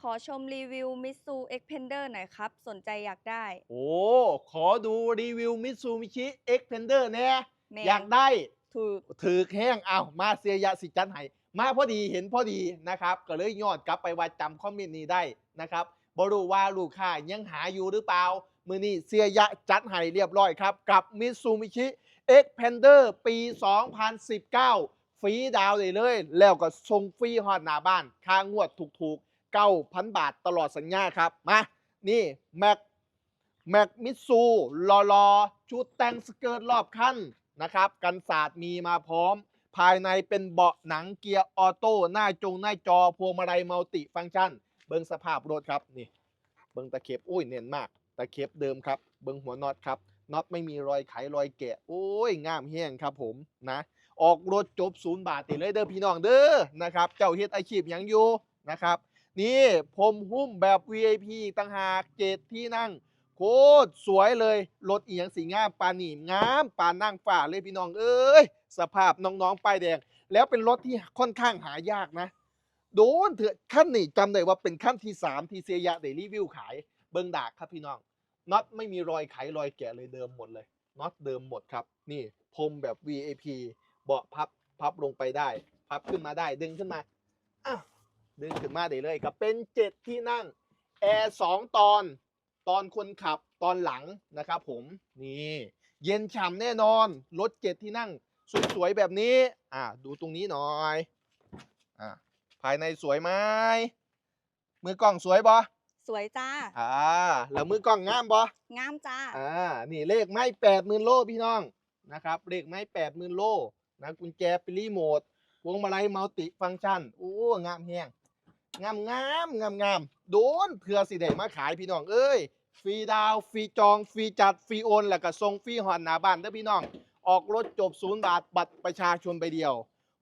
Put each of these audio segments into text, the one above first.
ขอชมรีวิว Mitsu Xpander หน่อยครับ สนใจอยากได้ โอ้ ขอดูรีวิว Mitsubishi Xpander แน่แม่อยากได้ถูกถือแห้งเอามาเสียยะสิจันไห้มาพอดีเห็นพอดีนะครับ ก็เลยย้อนกลับไปว่าจำคอมเมนต์นี้ได้นะครับบรู้ว่าลูกค้ายังหาอยู่หรือเปล่า มือนี้เสียยะจัดให้เรียบร้อยครับ กับ Mitsubishi Xpander ปี 2019 ฟรีดาวน์ได้เลย แล้วก็ส่งฟรีฮอดหน้าบ้านค่างวดถูกๆ 9,000 บาทตลอดสัญญาครับ มา นี่แม็กแม็กมิซูรอรอชุดแต่งสเกิร์ตรอบคันนะครับ กันศาสตร์มีมาพร้อม ภายในเป็นเบาะหนังเกียร์ออโต้ หน้าจงหน้าจอ พวงมาลัยมัลติฟังก์ชัน เบิ้งสภาพรถครับนี่ เบิ้งตะเข็บอุ้ยเนียนมาก ตะเข็บเดิมครับ เบิ้งหัวน็อตครับน็อตไม่มีรอยไขรอยแกะโอ้ยงามแห้งครับผมนะ ออกรถจบศูนย์บาทติดเลยเด้อพี่น้องเด้อนะครับ เจ้าเฮ็ดอาชีพยังอยู่นะครับ นี่ผมหุ้มแบบ VIP ต่างหากเจ็ดที่นั่ง โคตรสวยเลยรถเอียงสีงามปานนี่งามปานนั่งฝ่าเลยพี่น้องเอ้ยสภาพน้องๆป้ายแดง แล้วเป็นรถที่ค่อนข้างหายากนะ โดนเถอะขั้นนี่จำได้ว่าเป็นขั้นที่ 3 ที่เซียยะได้รีวิวขายเบิงดากครับพี่น้องน็อตไม่มีรอยไขรอยแกะเลยเดิมหมดเลยน็อตเดิมหมดครับ นี่พรมแบบ VAP เบาะพับพับลงไปได้ พับขึ้นมาได้ดึงขึ้นมาอ้าว ดึงขึ้นมาได้เลยครับเป็นเจ็ดที่นั่งแอร์สองตอน ตอนคนขับตอนหลังนะครับผมนี่เย็นฉ่ำแน่นอนรถเจ็ดที่นั่งสวยๆแบบนี้ อ่าดูตรงนี้หน่อยอ่าภายในสวยไหมมือกล้องสวยบอสวยจ้าอ่าแล้วมือกล้องงามบองามจ้าอ่านี่เลขไม้แปดหมื่นโลพี่น้องนะครับเลขไม้แปดหมื่นโลนะกุญแจเป็นรีโมทพวงมาลัยมัลติฟังก์ชันโอ้งามแฮง งามงามงามงามโดนเพื่อสิได้มาขายพี่น้องเอ้ยฟรีดาวฟรีจองฟรีจัดฟรีโอน แล้วก็ส่งฟรีหอนหน้าบ้านเด้อพี่น้อง ออกรถจบศูนย์บาทบัตรประชาชนไปเดียว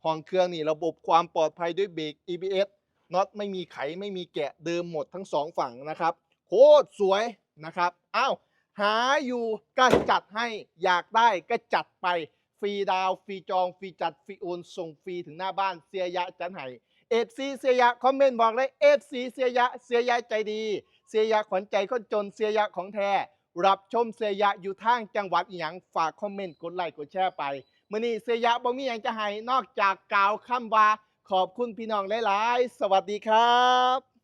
ห้องเครื่องนี่ระบบความปลอดภัยด้วยเบรก EBS น็อตไม่มีไขไม่มีแกะเดิมหมดทั้งสองฝั่งนะครับ โคตรสวยนะครับอ้าวหาอยู่ก็จัดให้อยากได้ก็จัดไปฟรีดาวฟรีจองฟรีจัดฟรีโอนส่งฟรีถึงหน้าบ้านเสียยะจันไห้ เอฟซีเสียยะคอมเมนต์บอกเลยเอฟซีเสียยะเสียยะใจดี เสียยะขวัญใจคนจนเสียยะของแท้รับชมเสียยะอยู่ทางจังหวัดอีหยังฝากคอมเมนต์กดไลค์กดแชร์ไปมื่อนี้เสียยะบ่มีหยังจะให้นอกจากกล่าวคำว่าขอบคุณพี่น้องหลาย ๆ สวัสดีครับ